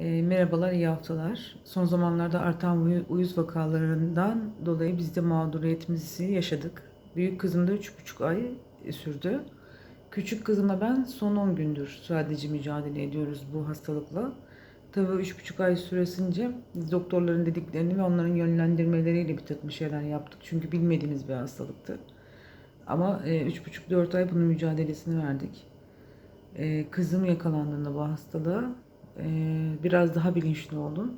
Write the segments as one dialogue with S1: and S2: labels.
S1: E, merhabalar, iyi haftalar. Son zamanlarda artan uyu- uyuz vakalarından dolayı biz de mağduriyetimizi yaşadık. Büyük kızım da 3,5 ay sürdü. Küçük kızıma ben son 10 gündür sadece mücadele ediyoruz bu hastalıkla. Tabii 3,5 ay süresince biz doktorların dediklerini ve onların yönlendirmeleriyle bir takım şeyler yaptık. Çünkü bilmediğimiz bir hastalıktı. Ama e, 3,5-4 ay bunun mücadelesini verdik. E, kızım yakalandığında bu hastalığa e, biraz daha bilinçli oldum.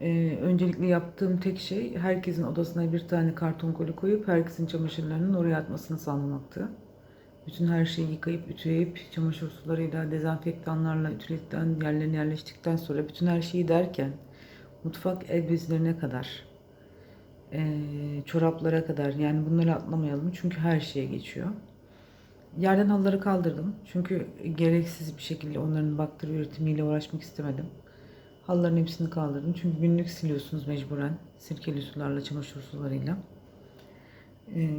S1: E, öncelikle yaptığım tek şey herkesin odasına bir tane karton koli koyup herkesin çamaşırlarının oraya atmasını sağlamaktı. Bütün her şeyi yıkayıp, ütüleyip, çamaşır sularıyla, dezenfektanlarla ütüledikten, yerlerine yerleştikten sonra bütün her şeyi derken mutfak el bezlerine kadar, e, çoraplara kadar yani bunları atlamayalım çünkü her şeye geçiyor. Yerden halıları kaldırdım. Çünkü gereksiz bir şekilde onların bakteri üretimiyle uğraşmak istemedim. Halıların hepsini kaldırdım. Çünkü günlük siliyorsunuz mecburen. Sirkeli sularla, çamaşır sularıyla. Ee,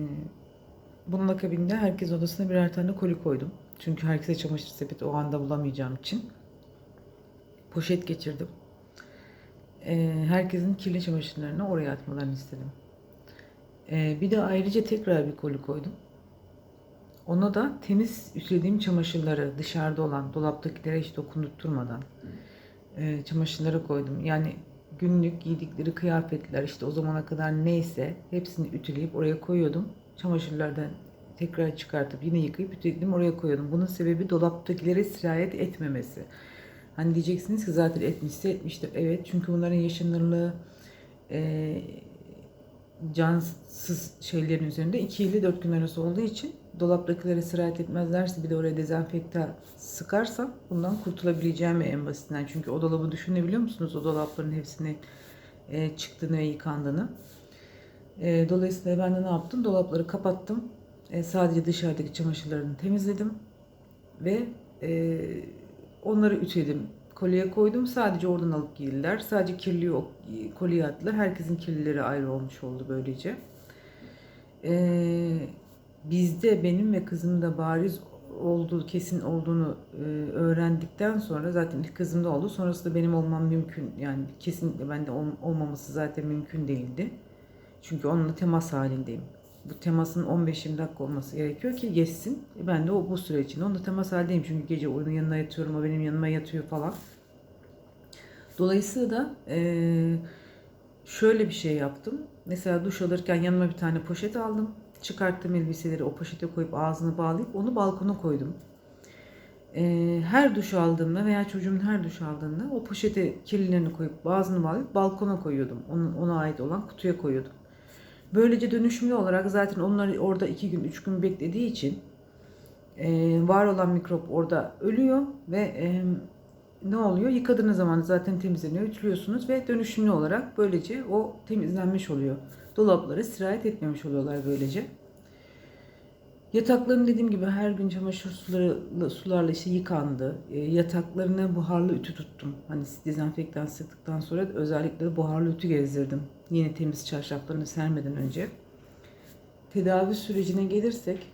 S1: bunun akabinde herkes odasına birer tane koli koydum. Çünkü herkese çamaşır sepeti o anda bulamayacağım için. Poşet geçirdim. Ee, herkesin kirli çamaşırlarını oraya atmalarını istedim. Ee, bir de ayrıca tekrar bir koli koydum. Ona da temiz ütülediğim çamaşırları dışarıda olan dolaptakilere hiç dokundurtmadan e, çamaşırları koydum. Yani günlük giydikleri kıyafetler işte o zamana kadar neyse hepsini ütüleyip oraya koyuyordum. Çamaşırlardan tekrar çıkartıp yine yıkayıp ütüledim oraya koyuyordum. Bunun sebebi dolaptakilere sirayet etmemesi. Hani diyeceksiniz ki zaten etmişse etmiştir. Evet çünkü bunların yaşanırlığı e, cansız şeylerin üzerinde 2 ile 4 gün arası olduğu için dolaptakilere sirayet etmezlerse bir de oraya dezenfekta sıkarsam bundan kurtulabileceğimi en basitinden. Çünkü o dolabı düşünebiliyor musunuz? O dolapların hepsini e, çıktığını ve yıkandığını. E, dolayısıyla ben de ne yaptım? Dolapları kapattım. E, sadece dışarıdaki çamaşırlarını temizledim. Ve e, onları ütüledim. Kolye koydum. Sadece oradan alıp giydiler. Sadece kirli o kolye attılar. Herkesin kirlileri ayrı olmuş oldu böylece. Ee, bizde benim ve kızım da bariz olduğu kesin olduğunu e, öğrendikten sonra zaten kızımda oldu. Sonrasında benim olmam mümkün yani kesinlikle bende ol- olmaması zaten mümkün değildi. Çünkü onunla temas halindeyim. Bu temasın 15-20 dakika olması gerekiyor ki geçsin. E, Ben de o bu süre içinde onunla temas halindeyim. Çünkü gece onun yanına yatıyorum, o benim yanıma yatıyor falan. Dolayısıyla da e, şöyle bir şey yaptım. Mesela duş alırken yanıma bir tane poşet aldım. Çıkarttım elbiseleri o poşete koyup ağzını bağlayıp onu balkona koydum. Ee, her duş aldığımda veya çocuğumun her duş aldığında o poşete kirlilerini koyup ağzını bağlayıp balkona koyuyordum. Onun, ona ait olan kutuya koyuyordum. Böylece dönüşümlü olarak zaten onlar orada iki gün, üç gün beklediği için e, var olan mikrop orada ölüyor ve e, ne oluyor? Yıkadığınız zaman zaten temizleniyor, ütülüyorsunuz ve dönüşümlü olarak böylece o temizlenmiş oluyor. Dolaplara sirayet etmemiş oluyorlar böylece. Yatakların dediğim gibi her gün çamaşır suları, sularla işte yıkandı. E, yataklarına buharlı ütü tuttum. Hani dezenfektan sıktıktan sonra özellikle de buharlı ütü gezdirdim. Yine temiz çarşaflarını sermeden önce. Tedavi sürecine gelirsek